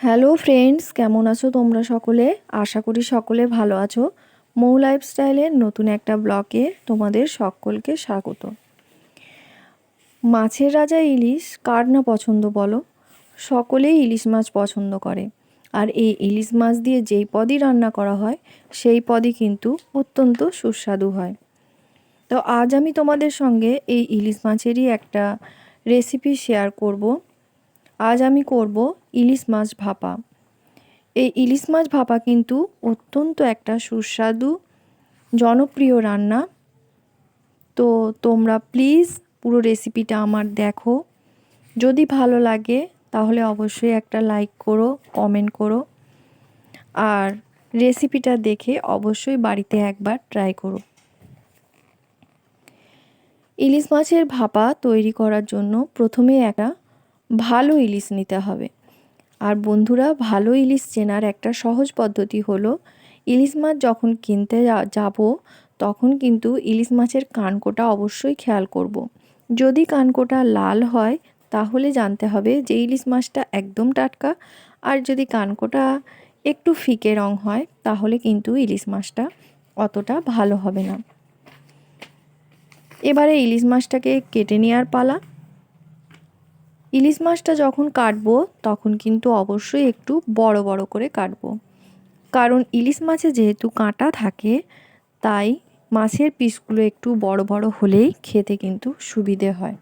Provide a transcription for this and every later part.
Hello friends, কেমন আছো তোমরা সকলে? আশা করি সকলে ভালো আছো। মৌ লাইফস্টাইলের নতুন একটা ব্লগে তোমাদের সকলকে স্বাগত। মাছের রাজা ইলিশ কার না পছন্দ বলো? সকলেই ইলিশ মাছ পছন্দ করে। আর এই ইলিশ মাছ দিয়ে যেই পদই রান্না করা হয়, সেই পদই কিন্তু অত্যন্ত সুস্বাদু হয়। তো আজ আমি তোমাদের সঙ্গে এই ইলিশ মাছেরই একটা রেসিপি শেয়ার করব। আজ আমি করব ইলিশ মাছ ভাপা। এই ইলিশ মাছ ভাপা কিন্তু অত্যন্ত একটা সুস্বাদু, জনপ্রিয় রান্না। তো তোমরা প্লিজ পুরো রেসিপিটা আমার দেখো। যদি ভালো লাগে, তাহলে অবশ্যই একটা লাইক করো কমেন্ট করো। আর রেসিপিটা দেখে অবশ্যই বাড়িতে একবার ট্রাই করো। ইলিশ মাছের ভাপা তৈরি করার জন্য প্রথমে একটা ভালো ইলিশ নিতে হবে। আর বন্ধুরা, ভালো ইলিশ চেনার একটা সহজ পদ্ধতি হলো, ইলিশ মাছ যখন কিনতে যাব, তখন কিন্তু ইলিশ মাছের কানকোটা অবশ্যই খেয়াল করব। যদি কানকোটা লাল হয়, তাহলে জানতে হবে যে ইলিশ মাছটা একদম টাটকা, আর যদি কানকোটা একটু ফিকে রং হয়, তাহলে কিন্তু ইলিশ মাছটা অতটা ভালো হবে না। এবারে ইলিশ মাছটাকে কেটে নেওয়ার পালা। ইলিশ মাছটা যখন কাটবো, তখন কিন্তু অবশ্যই একটু বড় বড় করে কাটবো। কারণ ইলিশ মাছে যেহেতু কাঁটা থাকে, তাই মাছের পিসগুলো একটু বড় বড় হলেই খেতে কিন্তু সুবিধে হয়।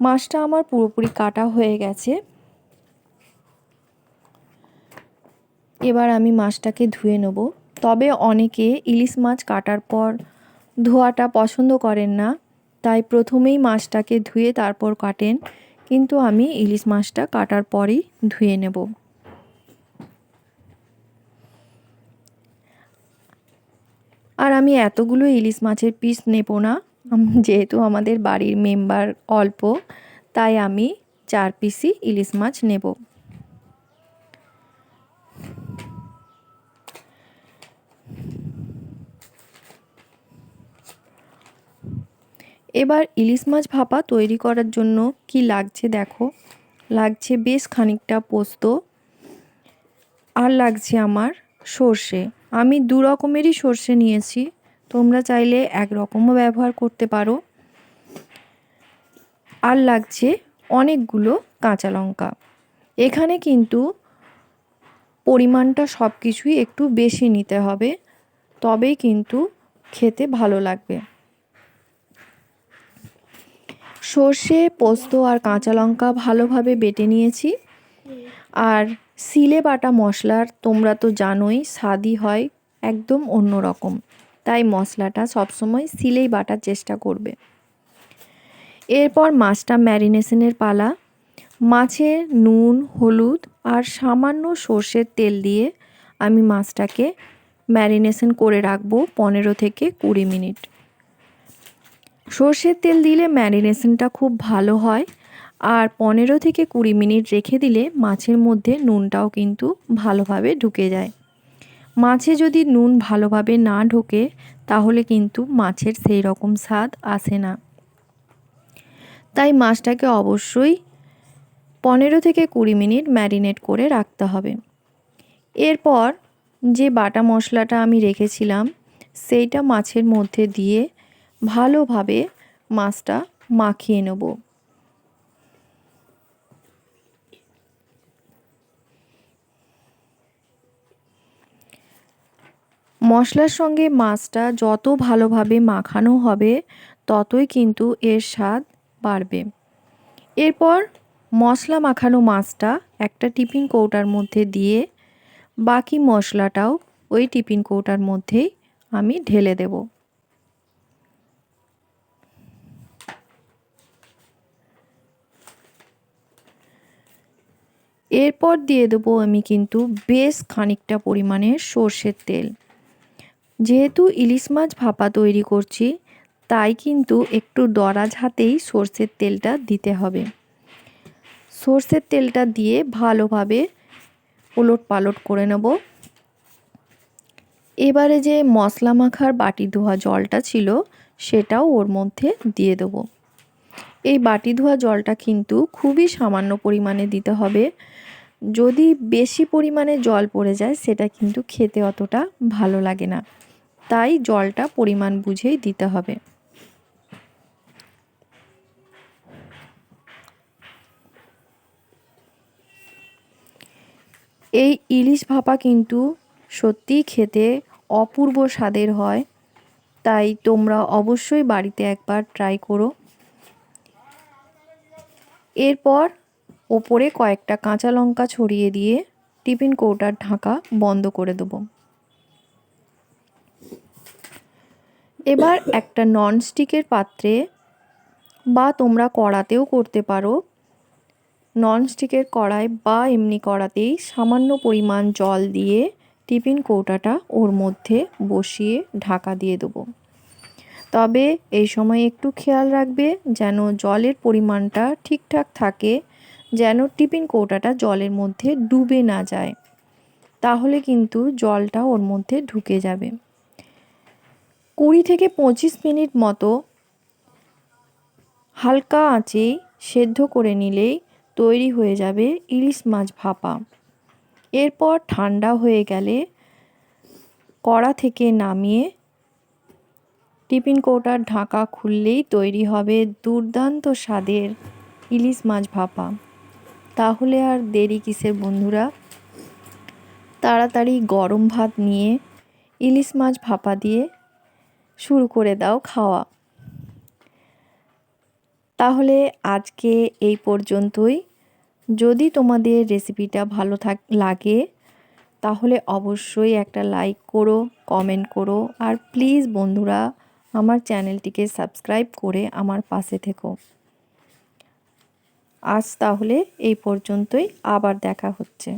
মাছটা আমার পুরোপুরি কাটা হয়ে গেছে। এবার আমি মাছটাকে ধুয়ে নেব। তবে অনেকে ইলিশ মাছ কাটার পর ধোয়াটা পছন্দ করেন না। তাই প্রথমেই মাছটাকে ধুয়ে তারপর কাটেন, কিন্তু আমি ইলিশ মাছটা কাটার পরেই ধুয়ে নেব। আর আমি এতগুলো ইলিশ মাছের পিস নেব না যেহেতু আমাদের বাড়ির মেম্বার অল্প, তাই আমি চার পিসই ইলিশ মাছ নেব। এবার ইলিশ মাছ ভাপা তৈরি করার জন্য কি লাগছে দেখো? লাগছে বেশ খানিকটা পোস্ত আর লাগছে আমার সর্ষে। আমি দু রকমেরই সর্ষে নিয়েছি। তোমরা চাইলে এক রকমও ব্যবহার করতে পারো। আর লাগছে অনেকগুলো কাঁচা লঙ্কা। এখানে কিন্তু পরিমাণটা সব কিছুই একটু বেশি নিতে হবে। তবেই কিন্তু খেতে ভালো লাগবে। সর্ষে, পোস্ত আর কাঁচা লঙ্কা ভালোভাবে বেটে নিয়েছি। আর সিলে বাটা মশলার তোমরা তো জানোই, স্বাদই হয় একদম অন্য রকম তাই মশলাটা সবসময় সিলেই বাটার চেষ্টা করবে। এরপর মাছটা ম্যারিনেশনের পালা। মাছে নুন, হলুদ আর সামান্য সর্ষের তেল দিয়ে আমি মাছটাকে ম্যারিনেশন করে রাখব পনেরো থেকে কুড়ি মিনিট। সর্ষের তেল দিলে ম্যারিনেশনটা খুব ভালো হয় আর পনেরো থেকে কুড়ি মিনিট রেখে দিলে মাছের মধ্যে নুনটাও কিন্তু ভালোভাবে ঢুকে যায়। মাছে যদি নুন ভালোভাবে না ঢোকে, তাহলে কিন্তু মাছের সেই রকম স্বাদ আসে না। তাই মাছটাকে অবশ্যই পনেরো থেকে কুড়ি মিনিট ম্যারিনেট করে রাখতে হবে। এরপর যে বাটা মশলাটা আমি রেখেছিলাম, সেইটা মাছের মধ্যে দিয়ে ভালোভাবে মাছটা মাখিয়ে নেব। মশলার সঙ্গে মাছটা যত ভালোভাবে মাখানো হবে, ততই কিন্তু এর স্বাদ বাড়বে। এরপর মশলা মাখানো মাছটা একটা টিফিন কৌটার মধ্যে দিয়ে বাকি মশলাটাও ওই টিফিন কৌটার মধ্যেই আমি ঢেলে দেবো। এরপর দিয়ে দেবো আমি কিন্তু বেশ খানিকটা পরিমাণে সর্ষের তেল। যেহেতু ইলিশ মাছ ভাপা তৈরি করছি, তাই কিন্তু একটু দরাজ হাতেই সর্ষের তেলটা দিতে হবে। সর্ষের তেলটা দিয়ে ভালোভাবে ওলট পালট করে নেব। এবারে যে মশলা মাখার বাটি ধোয়া জলটা ছিল, সেটাও ওর মধ্যে দিয়ে দেবো। এই বাটি ধোয়া জলটা কিন্তু খুবই সামান্য পরিমাণে দিতে হবে। যদি বেশি পরিমাণে জল পড়ে যায়, সেটা কিন্তু খেতে অতটা ভালো লাগে না। তাই জলটা পরিমাণ বুঝেই দিতে হবে। এই ইলিশ ভাপা কিন্তু সত্যিই খেতে অপূর্ব স্বাদের হয়। তাই তোমরা অবশ্যই বাড়িতে একবার ট্রাই করো। এরপর ওপরে কয়েকটা কাঁচা লঙ্কা ছড়িয়ে দিয়ে টিফিন কৌটার ঢাকা বন্ধ করে দেবো। এবার একটা ননস্টিকের পাত্রে বা তোমরা কড়াতেও করতে পারো। ননস্টিকের কড়াই বা এমনি কড়াতেই সামান্য পরিমাণ জল দিয়ে টিফিন কৌটাটা ওর মধ্যে বসিয়ে ঢাকা দিয়ে দেবো। তবে এই সময় একটু খেয়াল রাখবে যেন জলের পরিমাণটা ঠিকঠাক থাকে, যেন টিফিন কৌটাটা জলের মধ্যে ডুবে না যায়। তাহলে কিন্তু জলটা ওর মধ্যে ঢুকে যাবে। কুড়ি থেকে পঁচিশ মিনিট মতো হালকা আঁচেই সেদ্ধ করে নিলেই তৈরি হয়ে যাবে ইলিশ মাছ ভাপা। এরপর ঠান্ডা হয়ে গেলে কড়া থেকে নামিয়ে টিফিন কৌটার ঢাকা খুললেই তৈরি হবে দুর্দান্ত স্বাদের ইলিশ মাছ ভাপা। তাহলে আর দেরি কিসের বন্ধুরা? তাড়াতাড়ি গরম ভাত নিয়ে ইলিশ মাছ ভাপা দিয়ে শুরু করে দাও খাওয়া। তাহলে আজকে এই পর্যন্তই। যদি তোমাদের রেসিপিটা ভালো থাক, লাগে, তাহলে অবশ্যই একটা লাইক করো, কমেন্ট করো, আর প্লিজ বন্ধুরা আমার চ্যানেলটিকে সাবস্ক্রাইব করে আমার পাশে থেকো। আজ তাহলে এই পর্যন্তই আবার দেখা হচ্ছে।